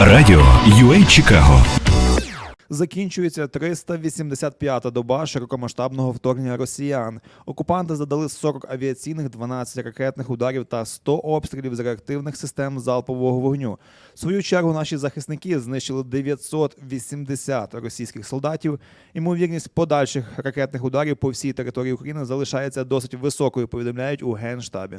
Радіо UA Чикаго Закінчується 385-та доба широкомасштабного вторгнення росіян. Окупанти задали 40 авіаційних, 12 ракетних ударів та 100 обстрілів з реактивних систем залпового вогню. В свою чергу наші захисники знищили 980 російських солдатів. Ймовірність подальших ракетних ударів по всій території України залишається досить високою. Повідомляють у генштабі.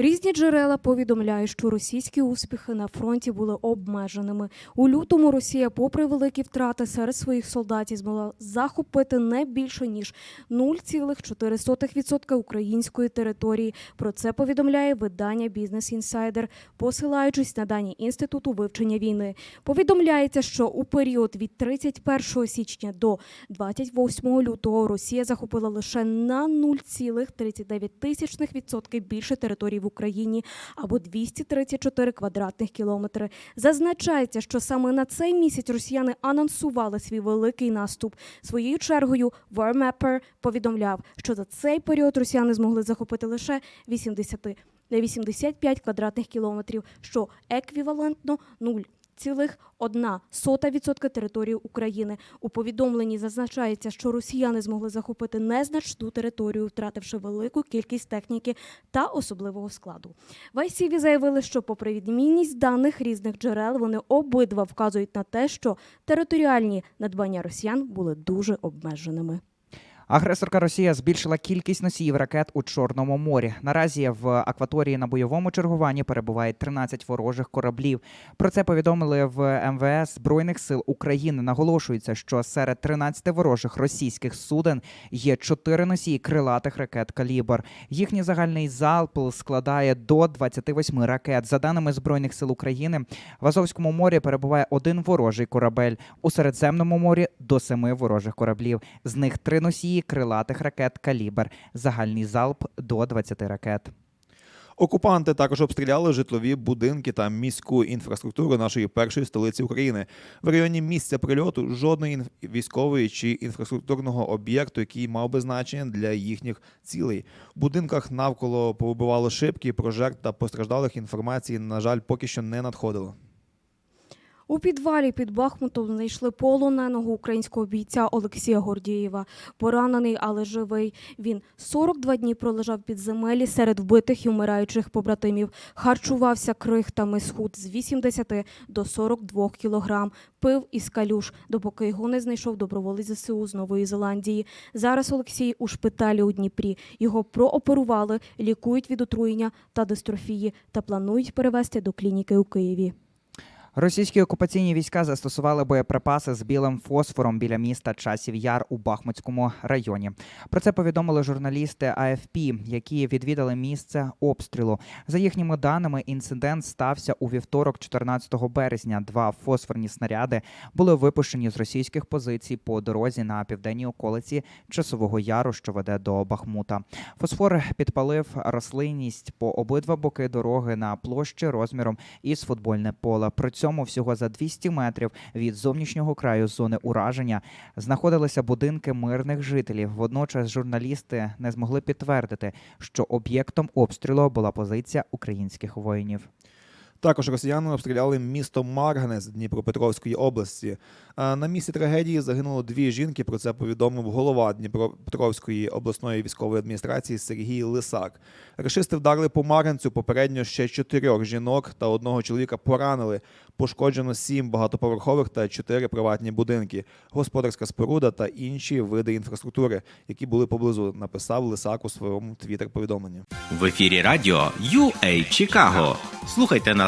Різні джерела повідомляють, що російські успіхи на фронті були обмеженими. У лютому Росія, попри великі втрати серед своїх солдатів, змогла захопити не більше ніж 0,4% української території. Про це повідомляє видання Бізнес Інсайдер, посилаючись на дані інституту вивчення війни. Повідомляється, що у період від 31 січня до 28 лютого Росія захопила лише на 0,39% більше території в Україні або 234 квадратних кілометри. Зазначається, що саме на цей місяць росіяни анонсували свій великий наступ. Своєю чергою Warmapper повідомляв, що за цей період росіяни змогли захопити лише 80 на 85 квадратних кілометрів, що еквівалентно 0,1% території України. У повідомленні зазначається, що росіяни змогли захопити незначну територію, втративши велику кількість техніки та особливого складу. В ICV заявили, що попри відмінність даних різних джерел, вони обидва вказують на те, що територіальні надбання росіян були дуже обмеженими. Агресорка Росія збільшила кількість носіїв ракет у Чорному морі. Наразі в акваторії на бойовому чергуванні перебуває 13 ворожих кораблів. Про це повідомили в МВС Збройних сил України. Наголошується, що серед 13 ворожих російських суден є 4 носії крилатих ракет калібр. Їхній загальний залп складає до 28 ракет. За даними збройних сил України, в Азовському морі перебуває один ворожий корабель. У Середземному морі до семи ворожих кораблів. З них три носії крилатих ракет калібр. Загальний залп до 20 ракет. Окупанти також обстріляли житлові будинки та міську інфраструктуру нашої першої столиці України. В районі місця прильоту жодної військової чи інфраструктурного об'єкту, який мав би значення для їхніх цілей. В будинках навколо повибивало шибки, про та постраждалих інформації, на жаль, поки що не надходило. У підвалі під Бахмутом знайшли полоненого українського бійця Олексія Гордієва. Поранений, але живий. Він 42 дні пролежав під земелі серед вбитих і вмираючих побратимів. Харчувався крихтами схуд з 80 до 42 кілограм. Пив із калюш, допоки його не знайшов доброволець ЗСУ з Нової Зеландії. Зараз Олексій у шпиталі у Дніпрі. Його прооперували, лікують від отруєння та дистрофії та планують перевезти до клініки у Києві. Російські окупаційні війська застосували боєприпаси з білим фосфором біля міста Часів Яр у Бахмутському районі. Про це повідомили журналісти АФП, які відвідали місце обстрілу. За їхніми даними, інцидент стався у вівторок, 14 березня. Два фосфорні снаряди були випущені з російських позицій по дорозі на південній околиці Часового Яру, що веде до Бахмута. Фосфор підпалив рослинність по обидва боки дороги на площі розміром із футбольне поле. При цьому всього за 200 метрів від зовнішнього краю зони ураження знаходилися будинки мирних жителів. Водночас журналісти не змогли підтвердити, що об'єктом обстрілу була позиція українських воїнів. Також росіяни обстріляли місто Марганець Дніпропетровської області. На місці трагедії загинуло дві жінки. Про це повідомив голова Дніпропетровської обласної військової адміністрації Сергій Лисак. Рашисти вдарили по Марганцю. Попередньо ще чотирьох жінок та одного чоловіка поранили. Пошкоджено сім багатоповерхових та чотири приватні будинки, господарська споруда та інші види інфраструктури, які були поблизу. Написав Лисак у своєму твіттер-повідомленні. В ефірі радіо UA Чикаго. Слухайте нас